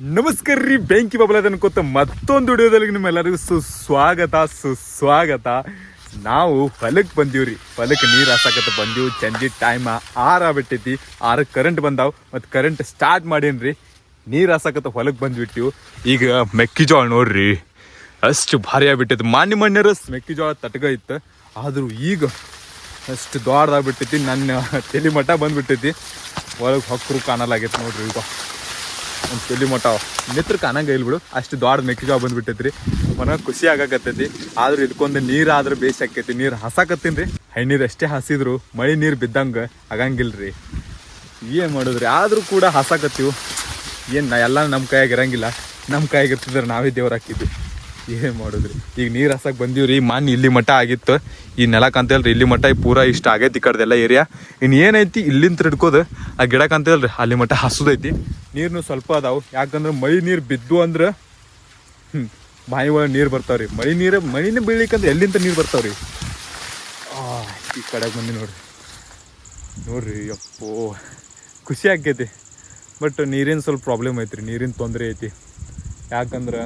ನಮಸ್ಕಾರ ರೀ, ಬೆಂಕಿ ಬಬಲದ ಅನ್ಕೋತ ಮತ್ತೊಂದು ವಿಡಿಯೋದಲ್ಲಿ ನಿಮ್ಮೆಲ್ಲರಿಗೂ ಸುಸ್ವಾಗತ ಸುಸ್ವಾಗತ. ನಾವು ಹೊಲಕ್ಕೆ ಬಂದೀವ್ರಿ. ಹೊಲಕ್ಕೆ ನೀರು ಹಾಸಕತ್ತ ಬಂದೀವಿ, ಚಂದಿ ಟೈಮ್ ಆರ ಬಿಟ್ಟೈತಿ ಆರ ಕರೆಂಟ್ ಬಂದಾವ್, ಮತ್ತು ಕರೆಂಟ್ ಸ್ಟಾರ್ಟ್ ಮಾಡೇನ್ರಿ. ನೀರು ಹಾಸಕತ್ತ ಹೊಲಕ್ಕೆ ಬಂದ್ಬಿಟ್ಟಿವು. ಈಗ ಮೆಕ್ಕೆಜೋಳ ನೋಡ್ರಿ, ಅಷ್ಟು ಭಾರಿ ಆಗ್ಬಿಟ್ಟೈತಿ. ಮಾನ್ಯ ಮಣ್ಣರ ಮೆಕ್ಕೆಜೋಳ ತಟಗ ಇತ್ತು. ಆದರೂ ಈಗ ಅಷ್ಟು ದೊಡ್ಡದಾಗ್ಬಿಟ್ಟೈತಿ. ನನ್ನ ತಲೆ ಮಠ ಬಂದ್ಬಿಟ್ಟೈತಿ. ಒಳಗೆ ಹೊಕ್ಕರು ಕಾಣಲಾಗೈತೆ ನೋಡ್ರಿ ಈಗ. ಒಂದು ಕೆಲಿ ಮಠ ನಿತ್ರ ಕಾಣಂಗ ಇಲ್ಬಿಡು ಅಷ್ಟು ದೊಡ್ಡ ಮೆಕ್ಕೆಜೋಳ ಬಂದ್ಬಿಟ್ಟೈತ್ರಿ. ಮನ ಖುಷಿ ಆಗಕತ್ತೈತಿ. ಆದ್ರೆ ಇದಕ್ಕೊಂದು ನೀರು ಆದ್ರೆ ಬೇಸ್ ಆಕೈತಿ ನೀರು ಹಸಾಕತ್ತೀನಿ ರೀ. ಹಣ್ಣೀರು ಅಷ್ಟೇ ಹಸಿದ್ರು. ಮಳೆ ನೀರು ಬಿದ್ದಂಗೆ ಆಗಂಗಿಲ್ರಿ. ಏನು ಮಾಡಿದ್ರಿ? ಆದರೂ ಕೂಡ ಹಸಾಕತ್ತೀವಿ. ಏನು ಎಲ್ಲ ನಮ್ಮ ಕೈಯಾಗ ಇರಂಗಿಲ್ಲ. ನಮ್ಮ ಕೈಯಾಗ ಇರ್ತಿದ್ರೆ ನಾವೇ ದೇವ್ರು ಹಾಕಿದ್ವಿ. ಏನು ಮಾಡುದ್ರಿ? ಈಗ ನೀರು ಹಸಕ್ಕೆ ಬಂದೀವಿ ರೀ ಮಾನ್ ಇಲ್ಲಿ ಮಟ್ಟ ಆಗಿತ್ತು. ಈ ನೆಲಕ್ಕೆ ಹೇಳ್ರಿ ಇಲ್ಲಿ ಮಟ್ಟ ಈ ಪೂರ ಇಷ್ಟ ಆಗೈತಿ ಈ ಕಡೆದೆಲ್ಲ ಏರಿಯಾ. ಇನ್ನು ಏನೈತಿ ಇಲ್ಲಿಂತ ಹಿಡ್ಕೋದು ಆ ಗಿಡಕ್ಕೆ ಹೇಳ್ರಿ ಅಲ್ಲಿ ಮಟ್ಟ ಹಸುದೈತಿ. ನೀರ್ನು ಸ್ವಲ್ಪ ಅದಾವು. ಯಾಕಂದ್ರೆ ಮಳಿ ನೀರು ಬಿದ್ದು ಅಂದ್ರೆ ಹ್ಞೂ ಬಾಯಿ ಒಳಗೆ ನೀರು ಬರ್ತಾವ್ರಿ. ಮಳಿ ನೀರು ಮಳಿನ ಬೀಳಿಕಂದ್ರೆ ಎಲ್ಲಿಂದ ನೀರು ಬರ್ತಾವ್ರಿ? ಆ, ಈ ಕಡೆ ಬಂದಿ ನೋಡ್ರಿ. ನೋಡ್ರಿ ಅಪ್ಪೋ ಖುಷಿ ಆಕೈತಿ ಬಟ್ ನೀರಿನ ಸ್ವಲ್ಪ ಪ್ರಾಬ್ಲಮ್ ಐತ್ರಿ ನೀರಿನ ತೊಂದರೆ ಐತಿ. ಯಾಕಂದ್ರೆ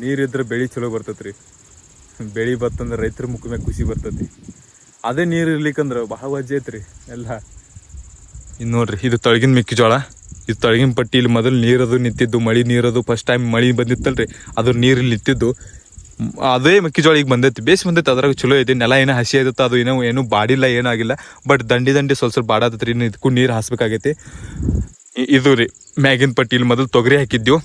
ನೀರಿದ್ರೆ ಬೆಳೆ ಚಲೋ ಬರ್ತೈತ್ರಿ. ಬೆಳೆ ಬತ್ತಂದ್ರೆ ರೈತರ ಮುಖ ಮ್ಯಾಗ ಖುಷಿ ಬರ್ತೈತಿ. ಅದೇ ನೀರು ಇರ್ಲಿಕ್ಕಂದ್ರೆ ಬಹಳ ವಜ್ಜೆ ಐತ್ರಿ ಎಲ್ಲ. ಇನ್ನು ನೋಡ್ರಿ, ಇದು ತಳಗಿನ ಮೆಕ್ಕೆಜೋಳ. ಇದು ತಳಗಿನ ಪಟ್ಟಿ ಇಲ್ಲಿ ಮೊದಲು ನೀರದು ನಿಂತಿದ್ದು, ಮಳೆ ನೀರದು ಫಸ್ಟ್ ಟೈಮ್ ಮಳೆ ಬಂದಿತ್ತಲ್ರಿ, ಅದ್ರ ನೀರು ನಿಂತಿದ್ದು. ಅದೇ ಮೆಕ್ಕೆಜೋಳ ಈಗ ಬಂದೈತಿ, ಬೇಸ್ ಬಂದೈತಿ, ಅದ್ರಾಗ ಚಲೋ ಐತಿ, ನೆಲ ಏನೋ ಹಸಿ ಐತೆ ಅದು ಏನೋ, ಏನು ಬಾಡಿಲ್ಲ, ಏನಾಗಿಲ್ಲ. ಬಟ್ ದಂಡಿ ದಂಡಿ ಸ್ವಲ್ಪ ಸ್ವಲ್ಪ ಬಾಡಾತೈತ್ರಿ, ಇನ್ನು ಇದಕ್ಕೂ ನೀರು ಹಾಸ್ಬೇಕಾಗೈತಿ. ಇದು ರೀ, ಮ್ಯಾಗಿನ ಪಟ್ಟಿ ಇಲ್ಲಿ ಮೊದಲು ತೊಗರಿ ಹಾಕಿದ್ವು.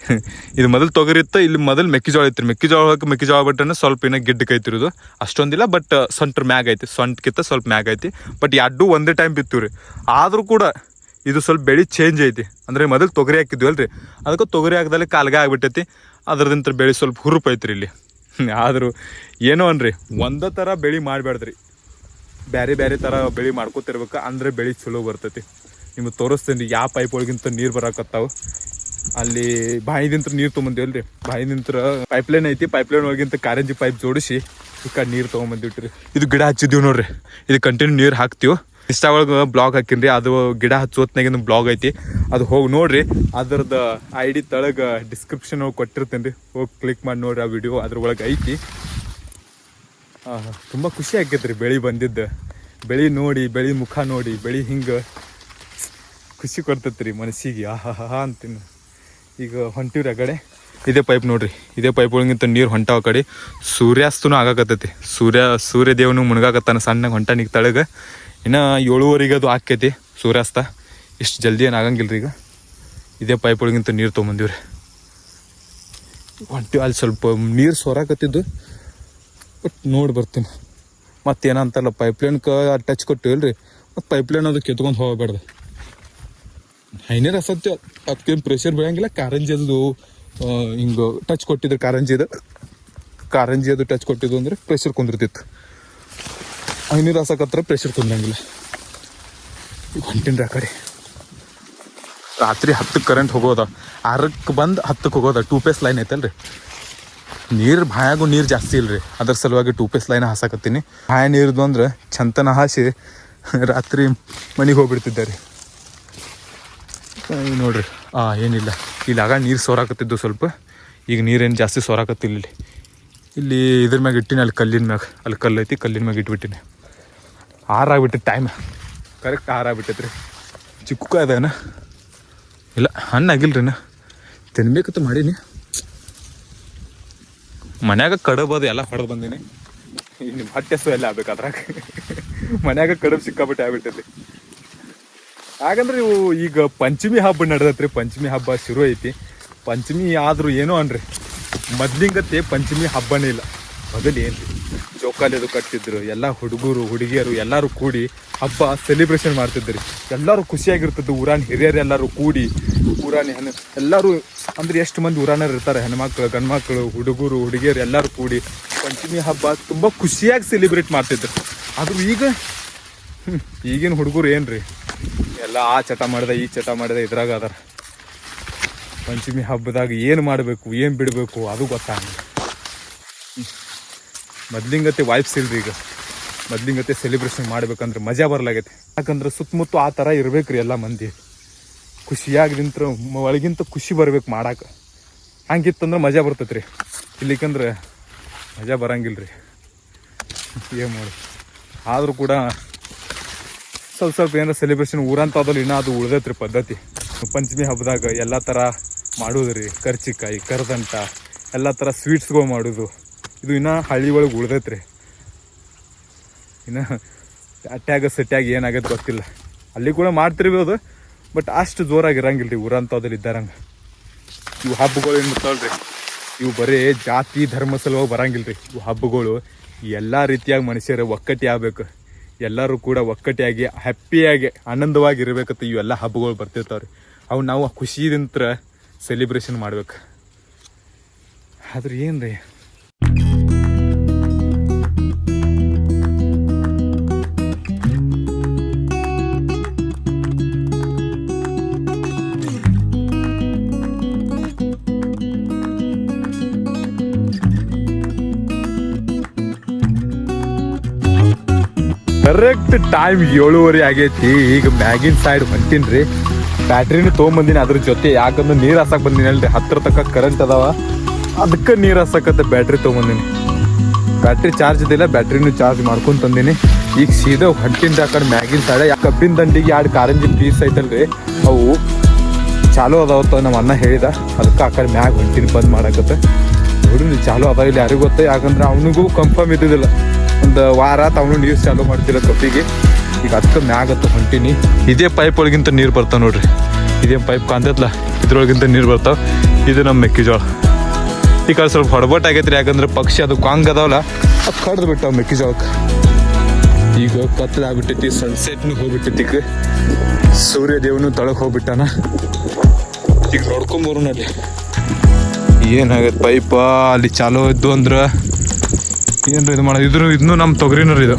ಇದು ಮೊದಲು ತೊಗರಿ ಇತ್ತು ಇಲ್ಲಿ ಮೊದಲು ಮೆಕ್ಕೆಜೋಳ ಇತ್ತು. ಮೆಕ್ಕೆಜೋಳ ಹಾಕಿ ಮೆಕ್ಕೆಜೋಳ ಬಿಟ್ಟರೆ ಸ್ವಲ್ಪ ಏನೋ ಗಿಡ್ಡಕ್ಕೆ ಐತಿರೋದು ಅಷ್ಟೊಂದಿಲ್ಲ ಬಟ್ ಸೊಂಟ್ರ ಮ್ಯಾಗ ಐತಿ. ಸೊಂಟ್ಕಿಂತ ಸ್ವಲ್ಪ ಮ್ಯಾಗ ಐತಿ. ಬಟ್ ಎರಡು ಒಂದೇ ಟೈಮ್ ಬಿತ್ತು ರೀ. ಆದರೂ ಕೂಡ ಇದು ಸ್ವಲ್ಪ ಬೆಳೆ ಚೇಂಜ್ ಐತಿ. ಅಂದರೆ ಮೊದಲು ತೊಗರಿ ಹಾಕಿದ್ವಿ ಅಲ್ರಿ. ಅದಕ್ಕೆ ತೊಗರಿ ಹಾಕ್ದಲ್ಲಿ ಕಾಲ್ಗ ಆಗ್ಬಿಟ್ಟೈತಿ. ಅದ್ರದಿಂತ ಬೆಳೆ ಸ್ವಲ್ಪ ಹುರುಪ್ ಐತ್ರಿ ಇಲ್ಲಿ. ಆದರೂ ಏನೋ ಅನ್ರಿ, ಒಂದೇ ಥರ ಬೆಳೆ ಮಾಡಬೇಡ್ದ್ರಿ ಬೇರೆ ಬೇರೆ ಥರ ಬೆಳೆ ಮಾಡ್ಕೋತಿರ್ಬೇಕು. ಅಂದ್ರೆ ಬೆಳೆ ಚಲೋ ಬರ್ತೈತಿ. ನಿಮಗೆ ತೋರಿಸ್ತೀನಿ ಯಾವ ಪೈಪ್ ಒಳಗಿಂತ ನೀರು ಬರಾಕತ್ತಾವ. ಅಲ್ಲಿ ಬಾಯಿದಿಂತ್ರ ನೀರು ತೊಗೊಂಬಂದಿವಲ್ರಿ? ಪೈಪ್ ಪೈಪ್ಲೈನ್ ಐತಿ ಪೈಪ್ಲೈನ್ ಒಳಗಿಂತ ಕಾರಂಜಿ ಪೈಪ್ ಜೋಡಿಸಿ ಈ ಕಡೆ ನೀರು ತೊಗೊಂಬಂದಿಟ್ರಿ ಇದು ಗಿಡ ಹಚ್ಚಿದೀವಿ ನೋಡ್ರಿ. ಇದು ಕಂಟಿನ್ಯೂ ನೀರು ಹಾಕ್ತೀವಿ. ಇಷ್ಟ ಒಳಗೆ ಬ್ಲಾಗ್ ಹಾಕಿನ್ರಿ. ಅದು ಗಿಡ ಹಚ್ಚೋತ್ನಾಗಿನ ಬ್ಲಾಗ್ ಐತಿ. ಅದು ಹೋಗಿ ನೋಡ್ರಿ. ಅದ್ರದ್ದು ಐ ಡಿ ತಳಗ ಡಿಸ್ಕ್ರಿಪ್ಷನ್ ಕೊಟ್ಟಿರ್ತೀನಿ ರೀ ಹೋಗಿ ಕ್ಲಿಕ್ ಮಾಡಿ ನೋಡ್ರಿ ಆ ವಿಡಿಯೋ ಅದ್ರ ಒಳಗೆ ಐತಿ ತುಂಬ ಖುಷಿ ಆಕೈತ್ರಿ ಬೆಳಿ ಬಂದಿದ್ದು. ಬೆಳಿ ನೋಡಿ, ಬೆಳಿ ಮುಖ ನೋಡಿ, ಬೆಳಿ ಹಿಂಗೆ ಖುಷಿ ಕೊಡ್ತೈತ್ರಿ ಮನಸ್ಸಿಗೆ. ಆಹಾ ಅಂತೀನಿ. ಈಗ ಹೊಂಟಿವ್ರಿ ಆ ಕಡೆ. ಇದೇ ಪೈಪ್ ನೋಡ್ರಿ. ಇದೇ ಪೈಪ್ ಒಳಗಿಂತ ನೀರು ಹೊಂಟಾವ ಕಡೆ. ಸೂರ್ಯಾಸ್ತನೂ ಆಗಾಕತ್ತೈತಿ. ಸೂರ್ಯ ಸೂರ್ಯ ದೇವನು ಮುಣಗಾಕತ್ತಾನ, ಸಣ್ಣಗೆ ಹೊಂಟಾನಿಗೆ ತಳಗ. ಇನ್ನು ಏಳುವರೆಗೆ ಅದು ಆಕೈತಿ ಸೂರ್ಯಾಸ್ತ. ಇಷ್ಟು ಜಲ್ದಿ ಏನು ಆಗಂಗಿಲ್ಲ ರೀ ಈಗ. ಇದೇ ಪೈಪ್ ಒಳಗಿಂತ ನೀರು ತೊಗೊಂಬಂದಿವ್ರಿ. ಹೊಂಟಿವಿ ಅಲ್ಲಿ ಸ್ವಲ್ಪ ನೀರು ಸೊರಾಕತ್ತಿದ್ದು. ಬಟ್ ನೋಡಿ ಬರ್ತೀನಿ. ಮತ್ತೇನಂತಾರಲ್ಲ ಪೈಪ್ಲೈನ್ಗೆ ಟಚ್ ಕೊಟ್ಟಿವಲ್ರಿ ಮತ್ತು ಪೈಪ್ಲೈನ್ ಅದು ಕೆತ್ಕೊಂಡು ಹೋಗಬೇಡ್ದು ಹೈನೇರು ಅಸತ್ಯ ಅದಕ್ಕೇನು ಪ್ರೆಷರ್ ಬೀಳಂಗಿಲ್ಲ. ಕಾರಂಜಿ ಅದು ಹಿಂಗೆ ಟಚ್ ಕೊಟ್ಟಿದ್ರು ಕಾರಂಜಿದು. ಕಾರಂಜಿ ಅದು ಟಚ್ ಕೊಟ್ಟಿದ್ದು ಅಂದ್ರೆ ಪ್ರೆಷರ್ ಕುಂದಿರ್ತಿತ್ತು. ಹೈನೀರು ಹಸಕತ್ರ ಪ್ರೆಷರ್ ಕುಂದಂಗಿಲ್ಲ. ಹೊಂಟಿನ ರೀ ರಾತ್ರಿ ಹತ್ತಕ್ಕೆ ಕರೆಂಟ್ ಹೋಗೋದ. ಆರಕ್ಕೆ ಬಂದು ಹತ್ತಕ್ಕೆ ಹೋಗೋದ. ಟೂ ಪೇಸ್ ಲೈನ್ ಐತಲ್ರಿ. ನೀರು ಬಾಯಾಗೂ ನೀರು ಜಾಸ್ತಿ ಇಲ್ರಿ. ಅದ್ರ ಸಲುವಾಗಿ ಟೂ ಪೇಸ್ ಲೈನ್ ಹಾಸಕತ್ತೀನಿ. ಬಾಯ ನೀರ್ದು ಅಂದ್ರೆ ಚಂತನ ಹಾಸಿ ರಾತ್ರಿ ಮನೆಗೆ ಹೋಗ್ಬಿಡ್ತಿದ್ದೆ ರೀ ನೋಡ್ರಿ. ಆ, ಏನಿಲ್ಲ. ಇಲ್ಲಿ ಆಗ ನೀರು ಸೋರಾಕತ್ತಿದ್ದು ಸ್ವಲ್ಪ. ಈಗ ನೀರೇನು ಜಾಸ್ತಿ ಸೋರಾಕತ್ತಿಲ್ಲ ಇಲ್ಲಿ. ಇಲ್ಲಿ ಇದ್ರ ಮ್ಯಾಗ ಇಟ್ಟಿನಿ, ಅಲ್ಲಿ ಕಲ್ಲಿನ ಮ್ಯಾಗ. ಅಲ್ಲಿ ಕಲ್ಲು ಐತಿ ಕಲ್ಲಿನ ಮ್ಯಾಗ ಇಟ್ಬಿಟ್ಟಿನಿ. ಆರಾಗ್ಬಿಟ್ಟು ಟೈಮ್ ಕರೆಕ್ಟ್ ಆರಾಗ್ಬಿಟ್ಟೈತೆ ರೀ ಚಿಕ್ಕ ಅದೇನ ಇಲ್ಲ ಹಣ್ಣಾಗಿಲ್ರಿ ನಾ ತಿನ್ಬೇಕಂತ ಮಾಡೀನಿ. ಮನ್ಯಾಗ ಕಡಬೋದು ಎಲ್ಲ ಹೊಡೆದು ಬಂದೀನಿ. ನಿಮ್ಮ ಹಟ್ಟೆಸು ಎಲ್ಲ ಆಗ್ಬೇಕು ಅದ್ರಾಗ. ಮನ್ಯಾಗ ಕಡಬ್ ಸಿಕ್ಕಾಬಿಟ್ಟೆ ಆಗ್ಬಿಟ್ಟೈತಿ ಯಾಕಂದ್ರೆ ಇವು ಈಗ ಪಂಚಮಿ ಹಬ್ಬ ನಡೆದತ್ರಿ, ಪಂಚಮಿ ಹಬ್ಬ ಶುರು ಐತಿ. ಪಂಚಮಿ ಆದ್ರೂ ಏನೋ ಅನ್ರಿ. ಮೊದ್ಲಿಂಗತ್ತೆ ಪಂಚಮಿ ಹಬ್ಬನೇ ಇಲ್ಲ. ಮೊದಲು ಏನ್ರಿ? ಜೋಕಾಲಿ ಅದು ಕಟ್ತಿದ್ರು ಎಲ್ಲ ಹುಡುಗರು, ಹುಡುಗಿಯರು ಎಲ್ಲರೂ ಕೂಡಿ ಹಬ್ಬ ಸೆಲೆಬ್ರೇಷನ್ ಮಾಡ್ತಿದ್ರಿ. ಎಲ್ಲರೂ ಖುಷಿಯಾಗಿರ್ತಿದ್ದು ಉರಾನ್ ಹಿರಿಯರು ಎಲ್ಲರೂ ಕೂಡಿ ಊರಾನಿ ಹೆಣ್ಣು ಎಲ್ಲರೂ ಅಂದ್ರೆ ಎಷ್ಟು ಮಂದಿ ಊರಾನರು ಇರ್ತಾರೆ, ಹೆಣ್ಮಕ್ಳು, ಗಂಡ್ಮಕ್ಳು, ಹುಡುಗರು, ಹುಡುಗಿಯರು ಎಲ್ಲರೂ ಕೂಡಿ ಪಂಚಮಿ ಹಬ್ಬ ತುಂಬ ಖುಷಿಯಾಗಿ ಸೆಲೆಬ್ರೇಟ್ ಮಾಡ್ತಿದ್ರು. ಆದ್ರೂ ಈಗ ಈಗಿನ ಹುಡುಗರು ಏನ್ರಿ? ಎಲ್ಲ ಆ ಚಟ ಮಾಡಿದೆ, ಈ ಚಟ ಮಾಡಿದೆ ಇದ್ರಾಗ ಅದಾರ. ಪಂಚಮಿ ಹಬ್ಬದಾಗ ಏನು ಮಾಡಬೇಕು, ಏನು ಬಿಡಬೇಕು, ಅದು ಗೊತ್ತಾಗಲ್ಲ ಮೊದ್ಲಿಂಗತೆ ವೈಫ್ಸ್ ಇಲ್ರಿ ಈಗ. ಮೊದ್ಲಿಂಗತೆ ಸೆಲೆಬ್ರೇಷನ್ ಮಾಡ್ಬೇಕಂದ್ರೆ ಮಜಾ ಬರ್ಲಾಗೈತೆ. ಯಾಕಂದ್ರೆ ಸುತ್ತಮುತ್ತ ಆ ಥರ ಇರ್ಬೇಕ್ರಿ ಎಲ್ಲ ಮಂದಿ. ಖುಷಿಯಾಗಿ ನಿಂತ್ರ ಒಳಗಿಂತ ಖುಷಿ ಬರ್ಬೇಕು ಮಾಡಕ್ಕೆ ಹಂಗಿತ್ತಂದ್ರೆ ಮಜಾ ಬರ್ತೈತೆ ರೀ ಇಲ್ಲಿಕಂದ್ರೆ ಮಜಾ ಬರಂಗಿಲ್ಲ ರೀ ಏನು ಮಾಡಿ ಆದರೂ ಕೂಡ ಸ್ವಲ್ಪ ಸ್ವಲ್ಪ ಏನಾರ ಸೆಲೆಬ್ರೇಷನ್ ಊರಂತಾದಲ್ಲಿ ಇನ್ನೂ ಅದು ಉಳ್ದೈತ್ರಿ ಪದ್ಧತಿ. ಪಂಚಮಿ ಹಬ್ಬದಾಗ ಎಲ್ಲ ಥರ ಮಾಡೋದು ರೀ ಕರ್ಚಿಕಾಯಿ, ಕರದಂಟ, ಎಲ್ಲ ಥರ ಸ್ವೀಟ್ಸ್ಗಳು ಮಾಡೋದು. ಇದು ಇನ್ನೂ ಹಳ್ಳಿ ಒಳಗೆ ಉಳ್ದೈತ್ರಿ. ಇನ್ನು ಅಟ್ಯಾಗ ಸೆಟ್ಯಾಗ ಏನಾಗೈತೆ ಗೊತ್ತಿಲ್ಲ. ಅಲ್ಲಿ ಕೂಡ ಮಾಡ್ತಿರ್ಬೋದು ಬಟ್ ಅಷ್ಟು ಜೋರಾಗಿ ಇರಂಗಿಲ್ಲ ರೀ ಊರಂಥದ್ರಲ್ಲಿ ಇದ್ದಾರಂಗೆ. ಇವು ಹಬ್ಬಗಳು ಏನು ರೀ ಇವು ಬರೀ ಜಾತಿ, ಧರ್ಮ ಸಲುವಾಗಿ ಬರಂಗಿಲ್ಲ ರೀ ಇವು ಹಬ್ಬಗಳು ಎಲ್ಲ ರೀತಿಯಾಗಿ ಮನುಷ್ಯರ ಒಕ್ಕಟ್ಟಿ ಆಗ್ಬೇಕು. ಎಲ್ಲರೂ ಕೂಡ ಒಕ್ಕಟ್ಟಿಯಾಗಿ ಹ್ಯಾಪಿಯಾಗಿ ಆನಂದವಾಗಿ ಇರಬೇಕಂತ ಇವೆಲ್ಲ ಹಬ್ಬಗಳು ಬರ್ತಿರ್ತಾವ್ರಿ. ಅವು ನಾವು ಖುಷಿದಿಂತ್ರ ಸೆಲೆಬ್ರೇಷನ್ ಮಾಡ್ಬೇಕು. ಆದ್ರೆ ಏನು ರೀ ಕರೆಕ್ಟ್ ಟೈಮ್ ಏಳುವರೆ ಆಗೈತಿ. ಈಗ ಮ್ಯಾಗಿನ್ ಸೈಡ್ ಹೊಂಟೀನಿ ಬ್ಯಾಟ್ರಿನೂ ತೊಗೊಂಬಂದಿನಿ, ಅದ್ರ ಜೊತೆ ಯಾಕಂದ್ರೆ ನೀರು ಹಾಸಕ್ ಬಂದಿನಿ ಅಲ್ರಿ. ಹತ್ರ ತಕ್ಕ ಕರೆಂಟ್ ಅದಾವ. ಅದಕ್ಕೆ ನೀರು ಹಾಸಕತ್ತೆ ಬ್ಯಾಟ್ರಿ ತೊಗೊಂಬಂದಿನಿ. ಬ್ಯಾಟ್ರಿ ಚಾರ್ಜ್ ಇದ್ದಿಲ್ಲ ಬ್ಯಾಟ್ರಿನೂ ಚಾರ್ಜ್ ಮಾಡ್ಕೊಂಡು ತಂದಿನಿ. ಈಗ ಸೀದಾ ಹೊಂಟಿನ ಆ ಕಡೆ ಮ್ಯಾಗಿನ್ ಸೈಡ್ ಕಬ್ಬಿನ ದಂಡಿಗೆ ಎರಡು ಕಾರಂಜಿ ಪೀಸ್ ಐತಲ್ರಿ. ಅವು ಚಾಲು ಅದಾವತ್ತ ನಮ್ಮ ಅಣ್ಣ ಹೇಳಿದ. ಅದಕ್ಕೆ ಆ ಕಡೆ ಮ್ಯಾಗ ಹೊಂಟಿನಿ, ಬಂದ್ ಮಾಡಕತ್ತೆ. ನೋಡ್ರಿ, ಚಾಲು ಅದಾವ ಇಲ್ಲಿ ಯಾರಿಗೂ ಗೊತ್ತ? ಯಾಕಂದ್ರೆ ಅವನಿಗೂ ಕನ್ಫರ್ಮ್ ಇದ್ದಿದ್ದಿಲ್ಲ. ಒಂದು ವಾರ ತಗೊಂಡು ನೀರು ಚಾಲು ಮಾಡ್ತಿಲ್ಲ ಕಬ್ಬಿಗೆ ಈಗ ಅದಕ್ಕೆ ಮ್ಯಾಗತ್ತು ಹತ್ತ ಹೊಂಟಿನಿ. ಇದೇ ಪೈಪ್ ಒಳಗಿಂತ ನೀರು ಬರ್ತಾವೆ ನೋಡ್ರಿ. ಇದೇ ಪೈಪ್ ಕಾಂತೈತ್ಲ ಇದ್ರೊಳಗಿಂತ ನೀರು ಬರ್ತಾವೆ. ಇದು ನಮ್ಮ ಮೆಕ್ಕೆಜೋಳ. ಈ ಕಡೆ ಸ್ವಲ್ಪ ಹೊಡಬಟ್ ಆಗೈತ್ರಿ, ಯಾಕಂದ್ರೆ ಪಕ್ಷಿ ಅದು ಕಾಂಗ್ ಅದಾವಲ್ಲ, ಅದು ಕಡ್ದು ಬಿಟ್ಟಾವ ಮೆಕ್ಕೆಜೋಳಕ್ಕೆ ಈಗ ಕತ್ಲಾಗ್ಬಿಟ್ಟೈತಿ ಸನ್ಸೆಟ್ನು ಹೋಗ್ಬಿಟ್ಟೈತಿ ಈಗ. ಸೂರ್ಯ ದೇವನು ತಳಕ್ ಹೋಗ್ಬಿಟ್ಟಾನ. ಈಗ ನೋಡ್ಕೊಂಬರು ಅಲ್ಲಿ ಏನಾಗತ್ತೆ ಪೈಪ ಅಲ್ಲಿ ಚಾಲೋ ಇದ್ದು ಅಂದ್ರೆ ಏನ್ರಿ ಇದು ಮಾಡೋದು? ಇದ್ರ ಇದನ್ನು ನಮ್ಮ ತೊಗರಿನರಿ ಇದು.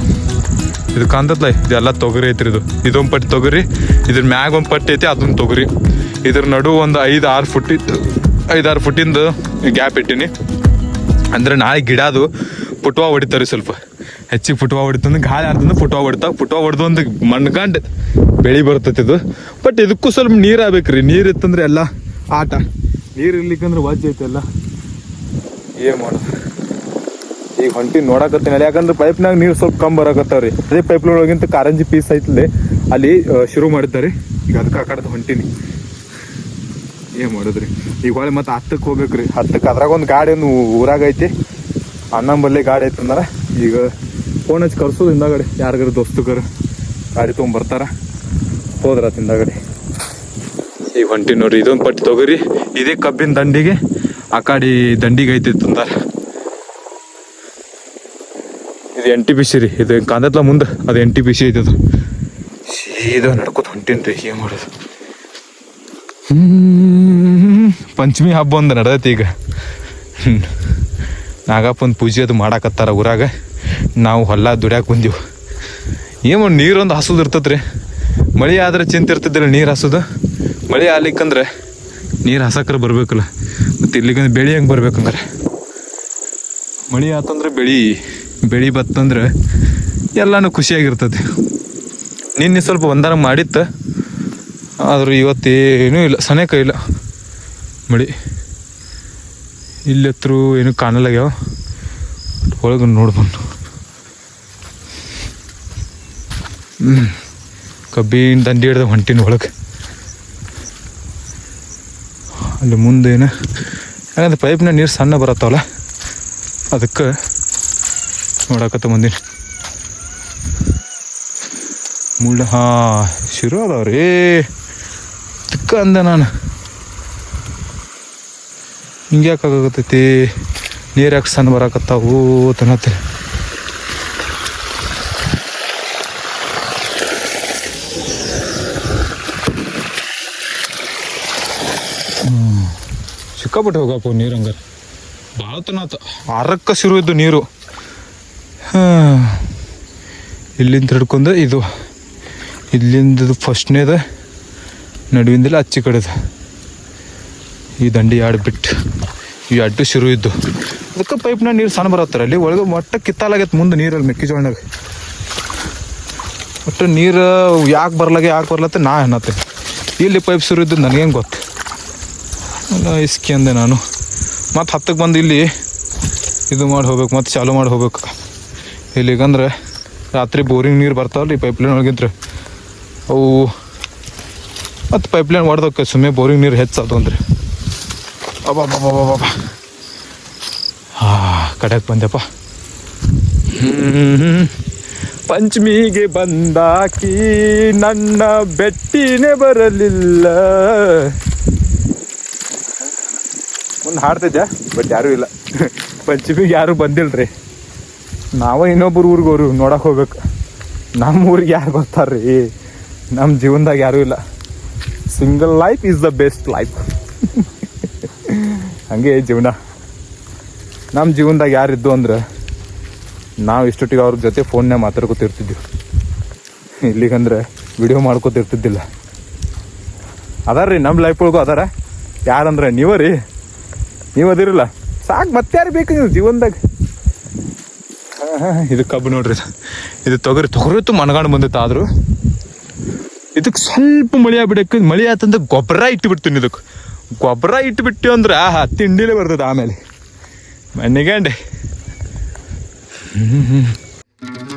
ಇದು ಕಾಂತತ್ಲ ಇದೆಲ್ಲ ತೊಗರಿ ಐತ್ರಿ ಇದು. ಇದೊಂದು ಪಟ್ಟಿ ತೊಗರಿ, ಇದ್ರ ಮ್ಯಾಗ ಒಂದು ಪಟ್ಟಿ ಐತಿ, ಅದೊಂದು ತೊಗರಿ. ಇದ್ರ ನಡು ಒಂದು ಐದು ಆರು ಫುಟ್ ಆರು ಫುಟ್ಟಿಂದ ಗ್ಯಾಪ್ ಇಟ್ಟಿನಿ. ಅಂದ್ರೆ ನಾಳೆ ಗಿಡ ಅದು ಪುಟ್ವ ಹೊಡಿತಾರೆ ಸ್ವಲ್ಪ. ಹೆಚ್ಚಿಗೆ ಪುಟ್ವ ಹೊಡಿತಂದ್ರೆ ಗಾಳಿ ಆಡ್ತಂದ್ರೆ ಪುಟ್ವ ಹೊಡಿತಾವ. ಪುಟ್ವಾ ಹೊಡೆದು ಒಂದು ಮಣ್ಕಂಡು ಬೆಳಿ ಬರ್ತೈತಿ ಇದು. ಬಟ್ ಇದಕ್ಕೂ ಸ್ವಲ್ಪ ನೀರು ಆಗ್ಬೇಕ್ರಿ. ನೀರು ಇತ್ತಂದ್ರೆ ಎಲ್ಲ ಆಟ. ನೀರು ಇರ್ಲಿಕ್ಕಂದ್ರೆ ವಜ್ಜ ಐತೆ ಎಲ್ಲ. ಏನು ಮಾಡೋದು? ಈಗ ಹೊಂಟಿ ನೋಡಕತ್ತೀನಿ. ಯಾಕಂದ್ರೆ ಪೈಪ್ನಾಗ ನೀರು ಸ್ವಲ್ಪ ಕಮ್ಮಿ ಬರಕತ್ತಾವ್ರಿ. ಅದೇ ಪೈಪ್ ಒಳಗಿಂತ ಕಾರಂಜಿ ಪೀಸ್ ಐತ್ಲೆ, ಅಲ್ಲಿ ಶುರು ಮಾಡಿದ್ದಾರೆ. ಈಗ ಅದಕ್ಕೆ ಆ ಹೊಂಟಿನಿ. ಏನು ಮಾಡುದ್ರಿ? ಈಗ ಹೊಳೆ ಮತ್ತೆ ಹತ್ತಕ್ಕೆ ಹೋಗ್ಬೇಕ್ರಿ. ಹತ್ತಕ್ಕೆ ಅದ್ರಾಗ ಒಂದು ಗಾಡಿ ಒಂದು ಊರಾಗ ಐತಿ. ಅಣ್ಣಂಬಲ್ಲಿ ಗಾಡಿ ಐತಂದ್ರೆ ಈಗ ಫೋನ್ ಹಚ್ಚಿ ಕರ್ಸೋದು ಹಿಂದಾಗಡೆ. ಯಾರಿಗಾರ ದೋಸ್ತಗರು ಗಾಡಿ ತೊಗೊಂಬರ್ತಾರ, ಹೋದ್ರ ಹಿಂದಾಗಡೆ. ಈಗ ಹೊಂಟಿ ನೋಡ್ರಿ. ಇದೊಂದು ಪಟ್ಟಿ ತೊಗೊರಿ. ಇದೇ ಕಬ್ಬಿನ ದಂಡಿಗೆ. ಆ ಕಾಡಿ ದಂಡಿಗೆ ಐತಿ ತಂದಾರ ಇದು ಎನ್ ಟಿ ಪಿ ಸಿ ರೀ. ಇದು ಕಾಂದತ್ಲ ಮುಂದೆ ಅದು ಎನ್ ಟಿ ಪಿ ಸಿ ಐತೆ ಅದು. ಸೀದಾ ನಡ್ಕೊತ ಹೊಂಟೀನಿ ರೀ ಏನು ಮಾಡೋದು. ಹ್ಮ್. ಪಂಚಮಿ ಹಬ್ಬ ಒಂದು ನಡೆದೈತಿ ಈಗ. ನಾಗಪ್ಪನ ಪೂಜೆ ಅದು ಮಾಡಾಕತ್ತಾರ ಊರಾಗ. ನಾವು ಹೊಲ ದುಡ್ಯಾಕ ಬಂದೀವಿ. ಏನು ನೀರೊಂದು ಹಸುದು ರೀ ಮಳೆ ಆದ್ರೆ ಚಿಂತೆ ಇರ್ತಿದ್ದಿಲ್ಲ ನೀರು ಹಸುದು. ಮಳೆ ಆಗ್ಲಿಕ್ಕಂದ್ರೆ ನೀರು ಹಸಕ್ರೆ ಬರಬೇಕಲ್ಲ. ಮತ್ತು ಇಲ್ಲಿಗಂದ್ರೆ ಬೆಳೆ ಹೆಂಗೆ ಬರ್ಬೇಕಂದ್ರೆ? ಮಳೆ ಆತಂದ್ರೆ ಬೆಳಿ ಬೆಳಿ ಬತ್ತಂದ್ರೆ ಎಲ್ಲನೂ ಖುಷಿಯಾಗಿರ್ತದೆ. ನಿನ್ನೆ ಸ್ವಲ್ಪ ಒಂದಾರ ಮಾಡಿತ್ತು, ಆದ್ರೆ ಇವತ್ತೇನೂ ಇಲ್ಲ, ಸನೇಕ ಇಲ್ಲ. ಮಳಿ. ಇಲ್ಲತ್ರ ಏನು ಕಾಣಲಾಗ್ಯಾವ? ಒಳಗೆ ನೋಡ್ಬಂದು. ಕಬ್ಬಿನ ದಂಡಿ ಹಿಡ್ದ ಹೊಂಟಿನ ಒಳಗೆ. ಅಲ್ಲಿ ಮುಂದೇನು ಯಾಕಂದ್ರೆ ಪೈಪ್ನ ನೀರು ಸಣ್ಣ ಬರತ್ತವಲ್ಲ, ಅದಕ್ಕೆ ನೋಡಕತ್ತ ಬಂದೀನಿ. ಮುಳ್ಳ, ಹಾ, ಶುರು ಅದಾವ್ರಿ ತಿಕ್ಕ ಅಂದೆ ನಾನು. ಹಿಂಗೆ ಯಾಕಾಗತ್ತೈತಿ ನೀರು ಯಾಕೆ ಸಣ್ಣ ಬರಾಕತ್ತಾವು ತನತ್ತೆ ಸಿಕ್ಕಾಪಟ್ಟೆ ಹೋಗಪ್ಪ ನೀರು ಹಂಗಾರೆ. ಭಾಳ ತನಾತ ಆರಕ್ಕ ಶುರು ಇದ್ದು ನೀರು. ಇಲ್ಲಿಂದ ಹಿಡ್ಕೊಂಡು ಇದು. ಇಲ್ಲಿಂದ ಫಸ್ಟ್ನೇದ ನಡುವಿಂದಲ್ಲ ಅಚ್ಚಿ ಕಡೆದು. ಈ ದಂಡಿ ಎರಡು ಬಿಟ್ಟು ಈ ಅಡ್ಡು ಶುರು ಇದ್ದು. ಅದಕ್ಕೆ ಪೈಪ್ನ ನೀರು ಸಣ್ಣ ಬರತ್ತಾರೆ ಅಲ್ಲಿ ಒಳಗೆ ಮೊಟ್ಟ ಕಿತ್ತಾಲಾಗೈತೆ ಮುಂದೆ ನೀರಲ್ಲಿ ಮೆಕ್ಕೆಜೋಳನಾಗ. ಒಟ್ಟು ನೀರು ಯಾಕೆ ಬರ್ಲಾಗೆ ಯಾಕೆ ಬರ್ಲತ್ತೆ ನಾ ಅನ್ನತ್ತೆ. ಇಲ್ಲಿ ಪೈಪ್ ಶುರು ಇದ್ದು ನನಗೇನು ಗೊತ್ತು. ಅಲ್ಲ, ಇಸ್ಕಿ ಅಂದೆ ನಾನು. ಮತ್ತು ಹತ್ತಕ್ಕೆ ಬಂದು ಇಲ್ಲಿ ಇದು ಮಾಡಿ ಹೋಗ್ಬೇಕು, ಮತ್ತು ಚಾಲು ಮಾಡಿ ಹೋಗ್ಬೇಕು. ಇಲ್ಲಿಗಂದ್ರೆ ರಾತ್ರಿ ಬೋರಿಂಗ್ ನೀರು ಬರ್ತಾವಲ್ಲ ಈ ಪೈಪ್ಲೈನ್ ಒಳಗಿದ್ರೆ. ಅವು ಮತ್ತು ಪೈಪ್ಲೈನ್ ಹೊಡೆದಕ್ಕೆ ಸುಮ್ಮನೆ ಬೋರಿಂಗ್ ನೀರು ಹೆಚ್ಚಾದವು ಅಂದ್ರೆ. ಅಬ್ಬಬ್ಬಬ್ಬಬ್ಬ ಹಾ ಕಡೆಗೆ ಬಂದೆಪ್ಪ. ಪಂಚಮಿಗೆ ಬಂದಾಕಿ ನನ್ನ ಬೆಟ್ಟಿನೇ ಬರಲಿಲ್ಲ. ಮುಂದೆ ಹಾಡ್ತಿದ್ದೆ ಬಟ್ ಯಾರೂ ಇಲ್ಲ. ಪಂಚಮಿಗೆ ಯಾರೂ ಬಂದಿಲ್ರಿ. ನಾವ ಇನ್ನೊಬ್ಬರು ಊರಿಗೆ ಅವ್ರು ನೋಡಕ್ ಹೋಗ್ಬೇಕು. ನಮ್ಮ ಊರಿಗೆ ಯಾರು ಗೊತ್ತಾರ್ರಿ ನಮ್ಮ ಜೀವನದಾಗ ಯಾರೂ ಇಲ್ಲ. Single life is the best life ಹಂಗೆ ಜೀವನ. ನಮ್ಮ ಜೀವನದಾಗ ಯಾರಿದ್ದು ಅಂದ್ರೆ ನಾವು ಇಷ್ಟೊತ್ತಿಗೆ ಅವ್ರ ಜೊತೆ ಫೋನ್ನೇ ಮಾತಾಡ್ಕೊತಿರ್ತಿದ್ವಿ. ಇಲ್ಲಿಗಂದ್ರೆ ವಿಡಿಯೋ ಮಾಡ್ಕೊತಿರ್ತಿದ್ದಿಲ್ಲ. ಅದಾರ ರೀ ನಮ್ಮ ಲೈಫ್ ಒಳಗೂ ಅದಾರ. ಯಾರಂದ್ರೆ ನೀವ ರೀ ನೀವು ಅದಿರಲ್ಲ. ಸಾಕು ಮತ್ತೆ ಯಾರು ಬೇಕು ನೀವು ಜೀವನದಾಗ. ಇದು ಕಬ್ಬು ನೋಡ್ರಿ. ಇದು. ತೊಗರಿ ತೊಗರಿ ತೊಗರಿತ್ತು ಮನಗಾಣ ಬಂದಿತ್ತು ಆದ್ರೂ. ಇದಕ್ಕೆ ಸ್ವಲ್ಪ ಮಳೆ ಆಗ್ಬಿಡಕ್ಕೆ ಮಳೆ ಆತಂದ್ರೆ ಗೊಬ್ಬರ ಇಟ್ಟುಬಿಡ್ತೀನಿ ಇದಕ್ಕೆ ಗೊಬ್ಬರ ಇಟ್ಬಿಟ್ಟು ಅಂದ್ರೆ, ಆಹಾ, ತಿಂಡಿಲೇ ಬರ್ತದೆ ಆಮೇಲೆ. ಮನೆಗಂಡೆ ಹ್ಞೂ